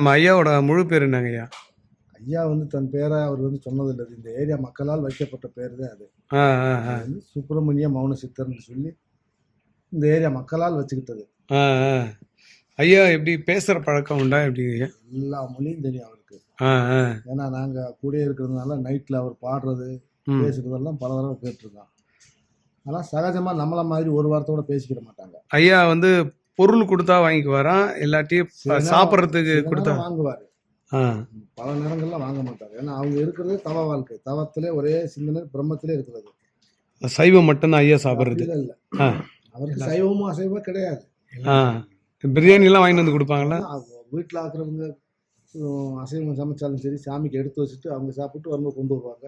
நம்ம ஐயாவோட முழு பேர் என்னங்க ஐயா? ஐயா வந்து தன் பேரை அவர் வந்து சொன்னதில்லை. இந்த ஏரியா மக்களால் வைக்கப்பட்ட பேர் தான் அது. வந்து சுப்பிரமணிய மௌன சித்தர்னு சொல்லி இந்த ஏரியா மக்களால் வச்சுக்கிட்டது. ஐயா எப்படி பேசுகிற பழக்கம் உண்டா? எப்படி எல்லா மொழியும் தெரியும் அவருக்கு. ஏன்னா நாங்கள் கூடயே இருக்கிறதுனால நைட்டில் அவர் பாடுறது பேசுறதெல்லாம் பல தடவை கேட்டிருக்கோம் ஆனால் சகஜமாக நம்மள மாதிரி ஒரு வாரத்தோட பேசிக்கிட மாட்டாங்க. ஐயா வந்து பொருள் கொடுத்தா வாங்கிக்குவாரா? இல்லாட்டி சாப்பிட்றதுக்கு கொடுத்தா? வாங்குவார். பல நேரங்கள்ல வாங்க மாட்டார். ஏன்னா அவங்க இருக்கிறதே தவ வாழ்க்கை. தவத்திலே ஒரே சிந்தனை பிரம்மத்திலே இருக்கிறது. சைவம் மட்டும்தான் ஐயா சாப்பிட்றது. இல்லை அவருக்கு சைவமும் அசைவமும் கிடையாது. ஆ. பிரியாணிலாம் வாங்கிட்டு வந்து கொடுப்பாங்களா? வீட்டில் ஆக்குறவங்க அசைவம் சமைச்சாலும் சரி சாமிக்கு எடுத்து வச்சுட்டு அவங்க சாப்பிட்டு வரும்போது கொண்டு வருவாங்க.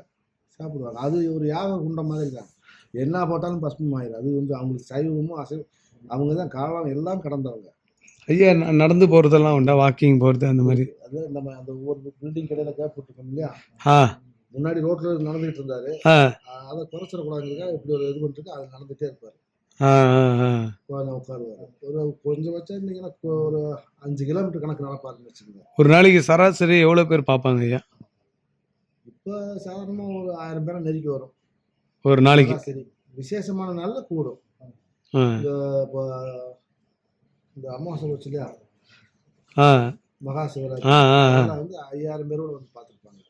சாப்பிடுவாங்க. அது ஒரு யாக குண்டம் மாதிரி தான். என்ன போட்டாலும் பஸ்மம் ஆயிடும் அது வந்து அவங்களுக்கு சைவமும் அசைவம் அவங்க தான் காலம் எல்லாம் கடந்தவங்க. ஐயா நடந்து போகிறதெல்லாம் உண்டா? வாக்கிங் போகிறது அந்த மாதிரி? அது நம்ம அந்த ஒவ்வொரு பில்டிங் கடையில் கேப் இல்லையா? ஆ. முன்னாடி ரோட்ல நடந்துகிட்டு இருந்தாரு. அதை குறைச்சிடக்கூடாதுங்கிறதுக்காக இப்படி ஒரு இது பண்ணிட்டு அது நடந்துகிட்டே இருப்பாரு. உட்காருவாரு. ஒரு கொஞ்சம் வச்சா இருந்தீங்கன்னா ஒரு அஞ்சு கிலோமீட்டர் கணக்கு நடப்பாருன்னு வச்சுக்கோங்க. ஒரு நாளைக்கு சராசரி எவ்வளோ பேர் பார்ப்பாங்க ஐயா? இப்போ சாதாரணமாக ஒரு ஆயிரம் பேரை நெருக்கி வரும். ஒரு நாளைக்கு? சரி விசேஷமான நாளில் கூடும். இந்த இப்போ இந்த அமாவாசை வச்சு இல்லையா மகா சிவராத்திரி வந்து ஐயாயிரம் பேரோட வந்து பார்த்துருப்பாங்க.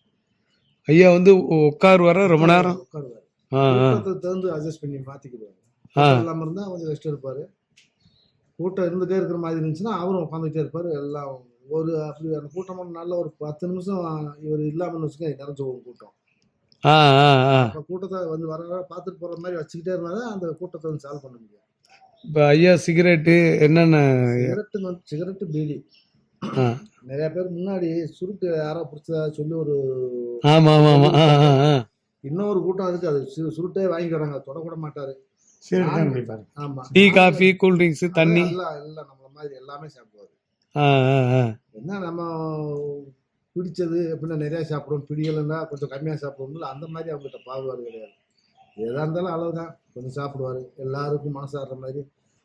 ஐயா வந்து உட்கார் வர ரொம்ப நேரம்? உட்காருவாரு. தகுந்து அட்ஜஸ்ட் பண்ணி. கூட்டம் இல்லாமல் இருந்தால் கொஞ்சம் ரெஸ்ட் எடுப்பார். கூட்டம் இருந்துகிட்டே இருக்கிற மாதிரி இருந்துச்சுன்னா அவரும் உட்காந்துக்கிட்டே இருப்பார். எல்லாம் ஒரு அப்படி அந்த கூட்டம் நல்ல ஒரு பத்து நிமிஷம் இவர் இல்லாமல் வச்சுக்க நிறைஞ்சு போகும் கூட்டம். கூட்டத்தை வந்து வர வர பார்த்துட்டு போகிற மாதிரி வச்சுக்கிட்டே இருந்தால் தான் அந்த கூட்டத்தை வந்து சால்வ் பண்ண முடியும். இப்போ ஐயா சிகரெட்டு என்னென்ன? சிகரெட்டு வந்து சிகரெட்டு பீடி. நிறைய பேர் முன்னாடி சுருட்டு யாரோ பிடிச்சதா சொல்லி ஒரு ஆமாம் ஆமாம் ஆமாம் ஆ ஆ ஆ. இன்னொரு கூட்டம் அதுக்கு அது சுருட்டே வாங்கிக்கிறாங்க தொடக்கூட மாட்டாரு. ஆமா. டீ காஃபி கூல் ட்ரிங்க்ஸு தண்ணி. எல்லாம் எல்லாம் நம்மள மாதிரி எல்லாமே சாப்பிடுவாரு. என்ன நம்ம பிடிச்சது எப்படின்னா நிறைய சாப்பிடுவோம். பிடிக்கலைன்னா கொஞ்சம் கம்மியாக சாப்பிடுவோம்ல அந்த மாதிரி அவங்ககிட்ட பாகுபாடு கிடையாது. எதா இருந்தாலும் அளவு தான் கொஞ்சம் சாப்பிடுவாரு. எல்லாருக்கும் மனசாடுற மாதிரி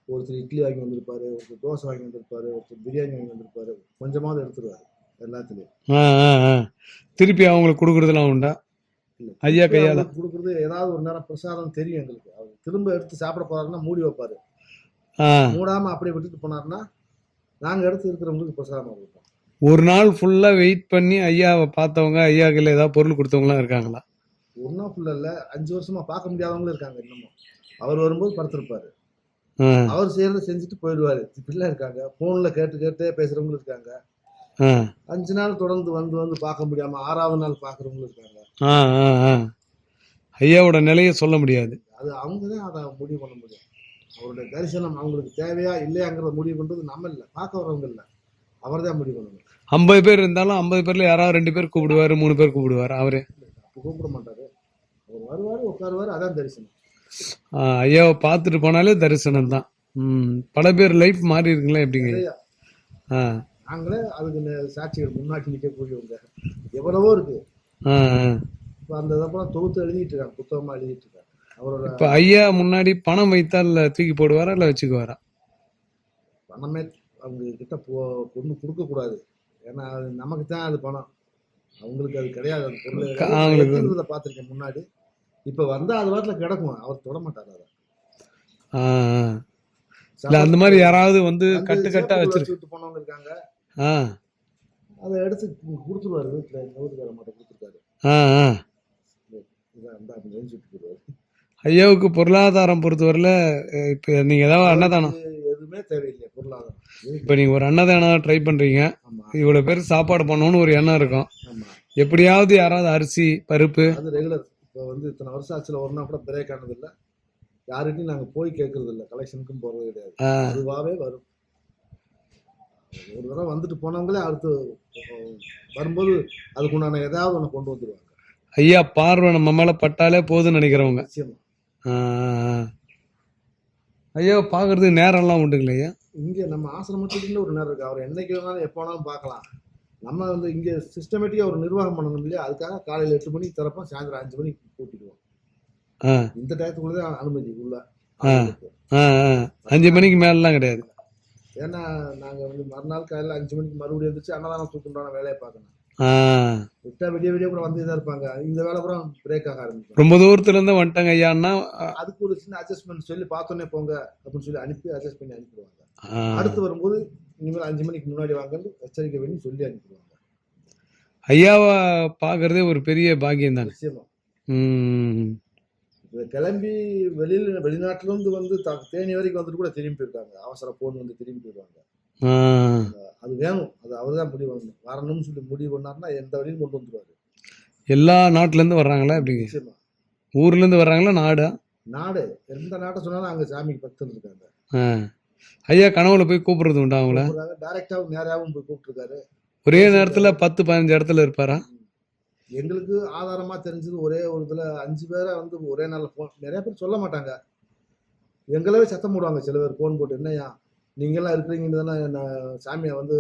ஒருத்தர் இட்லி வாங்கி வந்திருப்பாரு ஒருத்தர் தோசை வாங்கி வந்திருப்பாரு ஒருத்தர் பிரியாணி வாங்கி வந்திருப்பாரு. கொஞ்சமாவது எடுத்துருவாரு எல்லாத்துலயும். திருப்பி அவங்களுக்கு கொடுக்குறதுலாம் உண்டா. ஐயா கையால? கொடுக்குறது ஏதாவது ஒரு நேரம் பிரசாதம் தெரியும் எங்களுக்கு. அவர் திரும்ப எடுத்து சாப்பிட போறாருன்னா மூடி வைப்பாரு. மூடாம அப்படியே விட்டுட்டு போனாருன்னா நாங்க எடுத்து இருக்கிறவங்களுக்கு பிரசாதம் கொடுப்போம். ஒரு நாள் ஃபுல்லாக வெயிட் பண்ணி ஐயாவை பார்த்தவங்க ஐயா கையில் ஏதாவது பொருள் கொடுத்தவங்களாம் இருக்காங்களா? ஒன்னா ஃபுல்லா இல்ல அஞ்சு வருஷமா பார்க்க முடியாதவங்களும் இருக்காங்க இன்னமும். அவர் வரும்போது படுத்திருப்பாரு. அவர் செய்யறத செஞ்சுட்டு போயிடுவாரு. இப்படிலாம் இருக்காங்க. போன்ல கேட்டு கேட்டே பேசுறவங்களும் இருக்காங்க. அஞ்சு நாள் தொடர்ந்து வந்து வந்து பார்க்க முடியாம ஆறாவது நாள் பாக்குறவங்களும் இருக்காங்க. ஐயாவோட நிலையை சொல்ல முடியாது. அது அவங்க தான் அதை முடிவு பண்ண முடியும். அவருடைய தரிசனம் அவங்களுக்கு தேவையா இல்லையாங்கிறத முடிவு பண்றது நம்ம இல்லை. பார்க்க வரவங்க இல்லை. அவர் தான் முடிவு பண்ணணும். ஐம்பது பேர் இருந்தாலும் ஐம்பது பேர்ல யாராவது ரெண்டு பேர் கூப்பிடுவாரு மூணு பேர் கூப்பிடுவாரு அவரு. அப்ப கூப்பிட மாட்டாரு. அவர் வருவாரு உட்காருவாரு அதான் தரிசனம். ஐயாவை பார்த்துட்டு போனாலே தரிசனம் தான். ம் பல பேர் லைஃப் மாறி இருக்குங்களா எப்படிங்க? ஆ. நாங்களே அதுக்கு சாட்சிகள் முன்னாடி நிற்கக்கூடியவங்க எவ்வளவோ இருக்கு. இப்போ அந்த இதெல்லாம் தொகுத்து எழுதிட்டு இருக்காங்க புத்தகமா எழுதிட்டு இருக்காங்க. அவரோட இப்ப ஐயா முன்னாடி பணம் வைத்தா இல்ல தூக்கி போடுவாரா இல்ல வச்சுக்குவாரா? பணமே அவங்க கிட்ட போ பொண்ணு கொடுக்க கூடாது. ஏன்னா அது நமக்கு தான் அது பணம். அவங்களுக்கு அது கிடையாது. அந்த பொருள் பார்த்துருக்கேன் முன்னாடி. இப்போ வந்தா அது வாட்டில் கிடக்கும். அவர் தொட மாட்டார் அதை. இல்ல அந்த மாதிரி யாராவது வந்து கட்டு கட்டா சேப்புக்குள்ள வச்சிருக்கு வச்சுட்டு போனவங்க இருக்காங்க. ஆ. அதை எடுத்து கொடுத்துருவாரு வீட்டில். எங்கள் வீட்டுக்கார மாட்ட கொடுத்துருக்காரு. ஆ ஆ. ஐயாவுக்கு பொருளாதாரம் பொறுத்தவரையில இப்ப நீங்க ஏதாவது அன்னதானம் எதுவுமே தேவையில்லை பொருளாதாரம். இப்ப நீங்க ஒரு அன்னதானம் ட்ரை பண்றீங்க. ஆமா. இவ்வளவு பேர் சாப்பாடு பண்ணணும்னு ஒரு எண்ணம் இருக்கும். எப்படியாவது யாராவது அரிசி பருப்பு அது ரெகுலர் இப்போ வந்து இத்தனை வருஷம் ஆச்சுல நாள் கூட பிரேக் ஆனது இல்லை யாருக்கும் நாங்கள் போய் கேட்கறது இல்லை கலெக்ஷனுக்கும் போகிறது கிடையாது அதுவாகவே வரும். ஒரு தடவை வந்துட்டு போனவங்களே அடுத்து வரும்போது அதுக்குண்டான ஏதாவது ஒன்று கொண்டு வந்துருவாங்க. ஐயா பார்வை நம்ம மேல பட்டாலே போதும்னு நினைக்கிறவங்க. ஐயா பாக்குறதுக்கு நேரம்லாம் உண்டுங்களா ஐயா? இங்கே நம்ம ஆசிரமத்துக்குன்னு ஒரு நேரம் இருக்கு. அவர் என்னைக்கு வேணாலும் எப்போ வேணாலும் பார்க்கலாம். நம்ம வந்து இங்கே சிஸ்டமேட்டிக்காக ஒரு நிர்வாகம் பண்ணணும் இல்லையா? அதுக்காக காலையில் எட்டு மணிக்கு திறப்போம் சாயந்தரம் அஞ்சு மணிக்கு கூட்டிடுவோம். இந்த டயத்துக்குள்ள தான் அனுமதி உள்ள. அஞ்சு மணிக்கு மேலாம் கிடையாது. ஏன்னா நாங்க வந்து மறுநாள் காலையில அஞ்சு மணிக்கு மறுபடியும் இருந்துச்சு அன்னதானம் தூக்குண்டான வேலையை பார்க்கணும். விட்டா விடிய விடிய கூட வந்து தான் இருப்பாங்க. இந்த வேலை பூரா பிரேக் ஆக ஆரம்பிக்கும். ரொம்ப தூரத்துல இருந்து வந்துட்டாங்க ஐயான்னா அதுக்கு ஒரு சின்ன அட்ஜஸ்ட்மெண்ட் சொல்லி பார்த்தோன்னே போங்க அப்படின்னு சொல்லி அனுப்பி அட்ஜஸ்ட் பண்ணி அனுப்பிடுவாங்க. அடுத்து வரும்போது இனிமேல் அஞ்சு மணிக்கு முன்னாடி வாங்கன்னு எச்சரிக்கை பண்ணி சொல்லி அனுப்பிடுவாங்க. ஐயாவை பார்க்கறதே ஒரு பெரிய பாக்கியம் தானே நிச்சயமா கிளம்பி வெளியில வெளிநாட்டுல இருந்து வந்து த- தேனி வரைக்கும் வந்துட்டு கூட திரும்பி போயிருக்காங்க. அவசர போன் வந்து திரும்பி போயிருவாங்க ஆ, அது வேணும். அது அவர் தான் முடிவு பண்ணணும். வரணும்னு சொல்லி முடிவு பண்ணாருன்னா எந்த வழியும் கொண்டு வந்துருவாரு. எல்லா நாட்டுல இருந்து வர்றாங்களா எப்படிங்க நிச்சயமா. ஊர்ல இருந்து வர்றாங்களா? நாடா? நாடு. எந்த நாட்டை சொன்னாலும் அங்க சாமிக்கு பக்தர் இருக்காங்க. ஐயா கனவுல போய் கூப்பிடுறது உண்டா அவங்கள? டைரக்டாவும் நேராவும் போய் கூப்பிட்டுருக்காரு. ஒரே நேரத்துல பத்து பதினஞ்சு இடத்துல இருப்பாரா? எங்களுக்கு ஆதாரமா தெரிஞ்சது ஒரே ஒரு இதுல அஞ்சு பேரை வந்து ஒரே நாள்ல போன் நிறைய பேர் சொல்ல மாட்டாங்க. எங்களவே சத்தம் போடுவாங்க சில பேர் போன் போட்டு என்னய்யா நீங்கெல்லாம் இருக்கிறீங்கன்னு தானே நான் சாமியை வந்து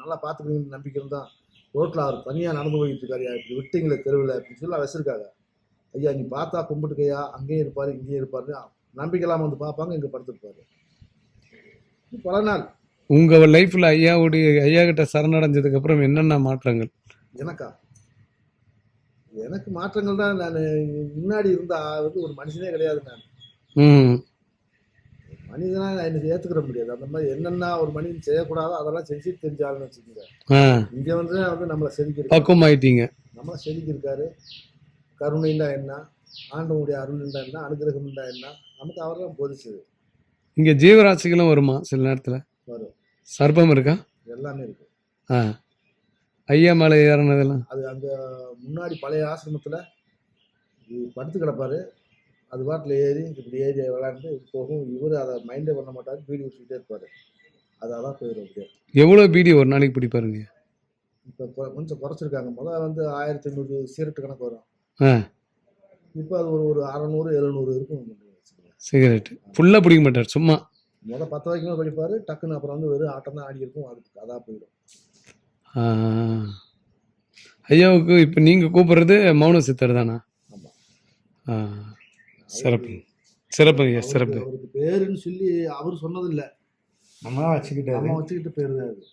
நல்லா பார்த்துக்கிறீங்கன்னு நம்பிக்கை தான். ரோட்ல அவர் தனியா நடந்து போயிட்டு இருக்காருயா இப்படி விட்டீங்களே தெருவில் அப்படின்னு சொல்லி வச்சிருக்காங்க. ஐயா நீ பார்த்தா கும்பிட்டுக்கையா அங்கேயும் இருப்பாரு இங்கேயும் இருப்பாரு நம்பிக்கை இல்லாம வந்து பார்ப்பாங்க இங்க படுத்துருப்பாரு. பல நாள். உங்க லைஃப்ல ஐயாவுடைய ஐயா கிட்ட சரணடைஞ்சதுக்கு அப்புறம் என்னென்ன மாற்றங்கள்? எனக்கா? எனக்கு மாற்றங்கள் தான் நான் முன்னாடி இருந்தா வந்து ஒரு மனுஷனே கிடையாது நான். மனிதனா நான் எனக்கு ஏத்துக்கிற முடியாது. அந்த மாதிரி என்னென்ன ஒரு மனிதன் செய்யக்கூடாதோ அதெல்லாம் செஞ்சு தெரிஞ்சாலுன்னு வச்சுக்கோங்க. இங்க வந்து வந்து நம்மளை செதுக்கிருக்காரு பக்குவம் ஆயிட்டீங்க நம்மளை செதுக்கியிருக்காரு. கருணைண்டா என்ன? ஆண்டவனுடைய அருள்ண்டா என்ன? அனுகிரகம்ண்டா என்ன? நமக்கு அவர் தான் போதிச்சது. இங்க ஜீவராசிகளும் வருமா சில நேரத்துல? வரும். சர்ப்பம் இருக்கா? எல்லாமே இருக்கு. ஆ. ஐயா மேலே ஏறினதெல்லாம்? அது அங்க முன்னாடி பழைய ஆசிரமத்துல படுத்து கிடப்பாரு. அது பாட்டில் ஏறி இப்படி ஏறி விளையாண்டு போகும். இவர் அதை மைண்டே பண்ண மாட்டாரு. பீடி வச்சுக்கிட்டே இருப்பாரு. அது அதான் போயிடும் அப்படியே. எவ்வளவு பீடி ஒரு நாளைக்கு பிடிப்பாருங்க இப்போ கொஞ்சம் குறைச்சிருக்காங்க. முதல்ல வந்து ஆயிரத்தி ஐநூறு சீரட்டு கணக்கு வரும். ஆ. இப்போ அது ஒரு ஒரு அறநூறு எழுநூறு இருக்கும். வச்சுக்கோங்க. சிகரெட் ஃபுல்லா பிடிக்க மாட்டார் சும்மா முத பத்து வரைக்கும் படிப்பாரு டக்குன்னு அப்புறம் வந்து வெறும் ஆட்டம் தான் ஆடி இருக்கும் அதுக்கு அதான் போயிடும். ஐயாவுக்கு இப்போ நீங்க கூப்பிடுறது மௌன சித்தர் தானா. ஆ. சிறப்பு சிறப்பு ஐயா சிறப்பு அவருக்கு பேருன்னு சொல்லி அவர் சொன்னது இல்ல நம்ம தான் வச்சுக்கிட்டாரு நம்ம வச்சுக்கிட்டு பேரு தான் அது